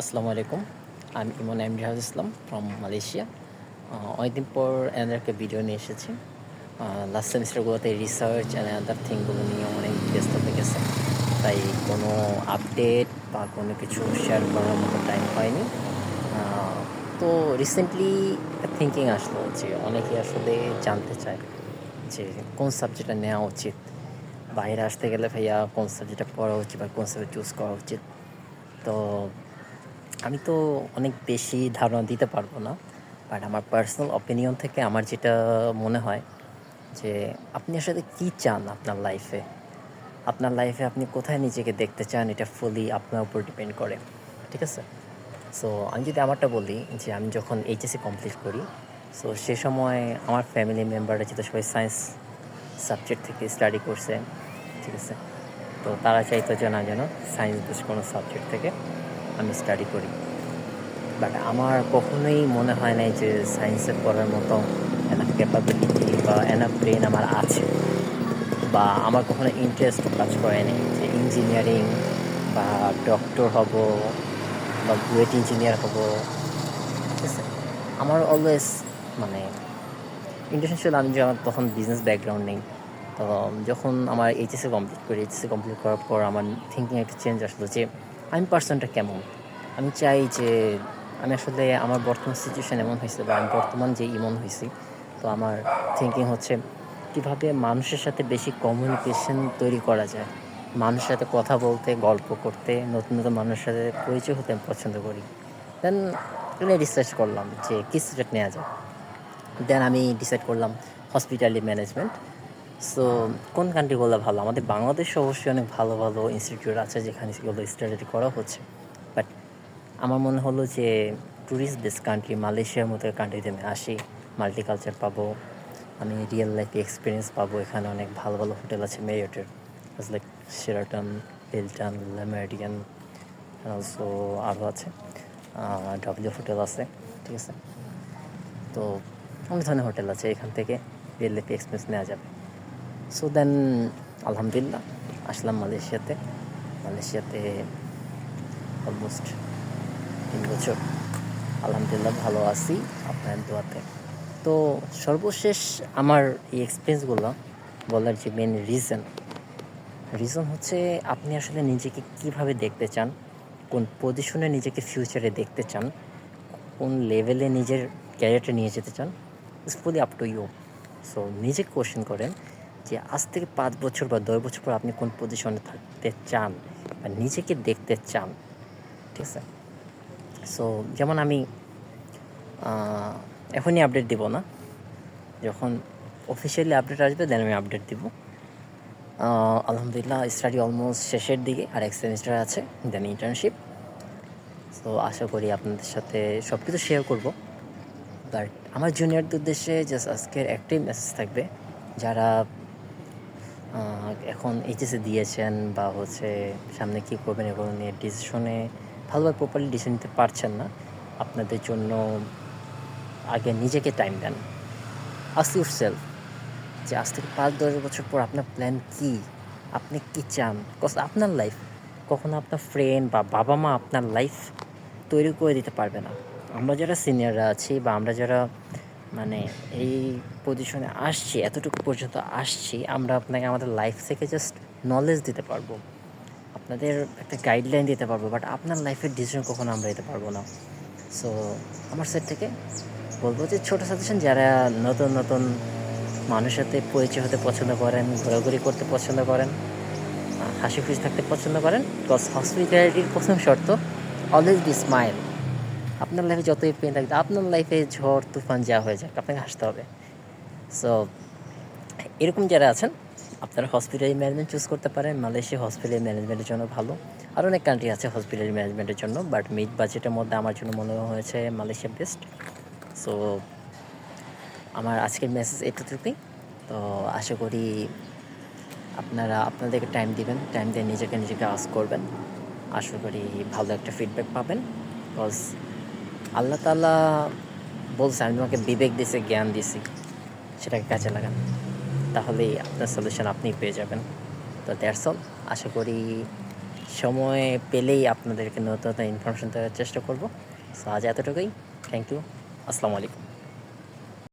আসসালামু আলাইকুম। আমি Emon M Rihaj Islam from Malaysia. অনেকদিন পর এনাদের একটা ভিডিও নিয়ে এসেছি। লাস্ট সেমিস্টারগুলোতে রিসার্চ অ্যান্ড আদার থিংগুলো নিয়ে অনেক ব্যস্ত হয়ে গেছে। তাই কোনো আপডেট বা কোনো কিছু শেয়ার করার মতো টাইম হয়নি। তো রিসেন্টলি থিঙ্কিং আসলো যে অনেকে আসলে জানতে চায় যে কোন সাবজেক্টটা নেওয়া উচিত। বাইরে আসতে গেলে ভাইয়া কোন সাবজেক্টটা পড়া উচিত বা কোন সাবজেক্ট চুজ করা উচিত। তো আমি তো অনেক বেশি ধারণা দিতে পারব না বাট আমার পার্সোনাল অপিনিয়ন থেকে আমার যেটা মনে হয় যে আপনি আসলে কী চান আপনার লাইফে আপনার লাইফে আপনি কোথায় নিজেকে দেখতে চান? এটা ফুলি আপনার উপর ডিপেন্ড করে, ঠিক আছে? সো আমি যদি আমারটা বলি যে আমি যখন এইচএসসি কমপ্লিট করি সো সে সময় আমার ফ্যামিলি মেম্বাররা যেহেতু সবাই সায়েন্স সাবজেক্ট থেকে স্টাডি করছে, ঠিক আছে? তো তারা চাইতো যে না যেন সায়েন্স বেস কোনো সাবজেক্ট থেকে আমি স্টাডি করি। বাট আমার কখনোই মনে হয় নাই যে সায়েন্সে পড়ার মতো এনাফ ক্যাপাবিলিটি বা এনাফ ব্রেন আমার আছে। বা আমার কখনো ইন্টারেস্ট কাজ করেনি যে ইঞ্জিনিয়ারিং বা ডক্টর হব বা বুয়েট ইঞ্জিনিয়ার হব। ঠিক আছে আমার অলওয়েজ মানে ইন্টারেস্ট ছিল আমি যখন তখন বিজনেস ব্যাকগ্রাউন্ড নেই। তো যখন আমার এইচএসসি কমপ্লিট করি এইচএসসি কমপ্লিট করার পর আমার থিঙ্কিং একটা চেঞ্জ আসলো যে আমি পার্সনটা কেমন? আমি চাই যে আমি আসলে আমার বর্তমান সিচুয়েশান এমন হয়েছে বা আমি বর্তমান যে ইমন হয়েছি, তো আমার থিঙ্কিং হচ্ছে কীভাবে মানুষের সাথে বেশি কমিউনিকেশন তৈরি করা যায়? মানুষের সাথে কথা বলতে, গল্প করতে, নতুন নতুন মানুষের সাথে পরিচয় হতে আমি পছন্দ করি। দেন রিসার্চ করলাম যে কী সাবজেক্ট নেওয়া যায়। দেন আমি ডিসাইড করলাম হসপিটালি ম্যানেজমেন্ট সো কোন কান্ট্রি কান্ট্রিগুলো ভালো? আমাদের বাংলাদেশে অবশ্যই অনেক ভালো ভালো ইনস্টিটিউট আছে যেখানে সেগুলো স্টাডি করা হচ্ছে। বাট আমার মনে হলো যে ট্যুরিস্ট বেস কান্ট্রি মালয়েশিয়ার মতো কান্ট্রিতে আমি আসি মাল্টিকালচার পাবো, আমি রিয়েল লাইফ এক্সপিরিয়েন্স পাবো। এখানে অনেক ভালো ভালো হোটেল আছে মেরিয়টের like Sheraton Hilton Le Meridien also আরও আছে। ডাব্লিউ হোটেল আছে, ঠিক আছে? তো অনেক ধরনের হোটেল আছে, এখান থেকে রিয়েল লাইফ এক্সপিরিয়েন্স নেওয়া যাবে। সো দেন আলহামদুলিল্লাহ, আসলাম মালয়েশিয়াতে। মালয়েশিয়াতে অলমোস্ট তিন বছর। আলহামদুলিল্লাহ ভালো আছি আপনার দোয়াতে। তো সর্বশেষ আমার এই এক্সপিরিয়েন্সগুলো বলার যে মেন রিজন রিজন হচ্ছে আপনি আসলে নিজেকে কীভাবে দেখতে চান, কোন পজিশনে নিজেকে ফিউচারে দেখতে চান, কোন লেভেলে নিজের ক্যারিয়ারটা নিয়ে যেতে চান it's fully up to you so নিজেকে কোশ্চেন করেন যে আজ থেকে পাঁচ বছর বা দশ বছর পর আপনি কোন পজিশনে থাকতে চান বা নিজেকে দেখতে চান, ঠিক আছে? সো যেমন আমি এখনই আপডেট দিব না। যখন অফিসিয়ালি আপডেট আসবে দেন আমি আপডেট দিব। আলহামদুলিল্লাহ স্টাডি অলমোস্ট শেষের দিকে আর এক সেমিস্টার আছে দেন ইন্টার্নশিপ সো আশা করি আপনাদের সাথে সব কিছু শেয়ার করব। বাট আমার জুনিয়রদের উদ্দেশ্যে জাস্ট আজকের একটাই মেসেজ থাকবে, যারা এখন এইচএসে দিয়েছেন বা হচ্ছে সামনে কী করবেন এগুলো নিয়ে ডিসিশনে ভালোভাবে প্রপারলি ডিসিশন নিতে পারছেন না। আপনাদের জন্য আগে নিজেকে টাইম দেন। আস ইউর সেলফ যে আজ থেকে পাঁচ, দশ বছর পর আপনার প্ল্যান কী? আপনি কী চান? কজ আপনার লাইফ কখনো আপনার ফ্রেন্ড বা বাবা মা আপনার লাইফ তৈরি করে দিতে পারবে না। আমরা যারা সিনিয়ররা আছি বা আমরা যারা মানে এই পজিশনে আসছি, এতটুকু পর্যন্ত আসছি, আমরা আপনাকে আমাদের লাইফ থেকে জাস্ট নলেজ দিতে পারব। আপনাদের একটা গাইডলাইন দিতে পারব বাট আপনার লাইফের ডিসিশন কখনো আমরা দিতে পারব না। সো আমার সাইড থেকে বলব যে ছোটো সাজেশন যারা নতুন নতুন মানুষের সাথে পরিচয় হতে পছন্দ করেন, ঘোরাঘুরি করতে পছন্দ করেন, হাসি খুশি থাকতে পছন্দ করেন বিকজ হসপিটালিটির প্রথম শর্ত অলওয়েজ বি স্মাইল আপনার লাইফে যতই পেন থাকবে আপনার লাইফে ঝড়, তুফান যা হয়ে যাক, আপনাকে হাসতে হবে। সো এরকম যারা আছেন, আপনারা হসপিটাল ম্যানেজমেন্ট চুজ করতে পারেন। মালয়েশিয়া হসপিটাল ম্যানেজমেন্টের জন্য ভালো। আর অনেক কান্ট্রি আছে হসপিটাল ম্যানেজমেন্টের জন্য বাট মিড বাজেটের মধ্যে আমার জন্য মনে হয়েছে মালয়েশিয়া বেস্ট সো আমার আজকের মেসেজ এতটুকুই। তো আশা করি আপনারা, আপনাদেরকে টাইম দিবেন টাইম দিয়ে নিজেকে নিজেকে আস করবেন। আশা করি ভালো একটা ফিডব্যাক পাবেন। বিকজ আল্লাহ তালা বলছে, আমি তোমাকে বিবেক দিছি জ্ঞান দিছি সেটাকে কাজে লাগান। তাহলেই আপনার সলিউশন আপনি পেয়ে যাবেন। তো দ্যাটস অল আশা করি সময় পেলেই আপনাদেরকে নতুন নতুন ইনফরমেশন দেওয়ার চেষ্টা করব। সো আজ এতটুকুই। থ্যাংক ইউ আসসালামু আলাইকুম।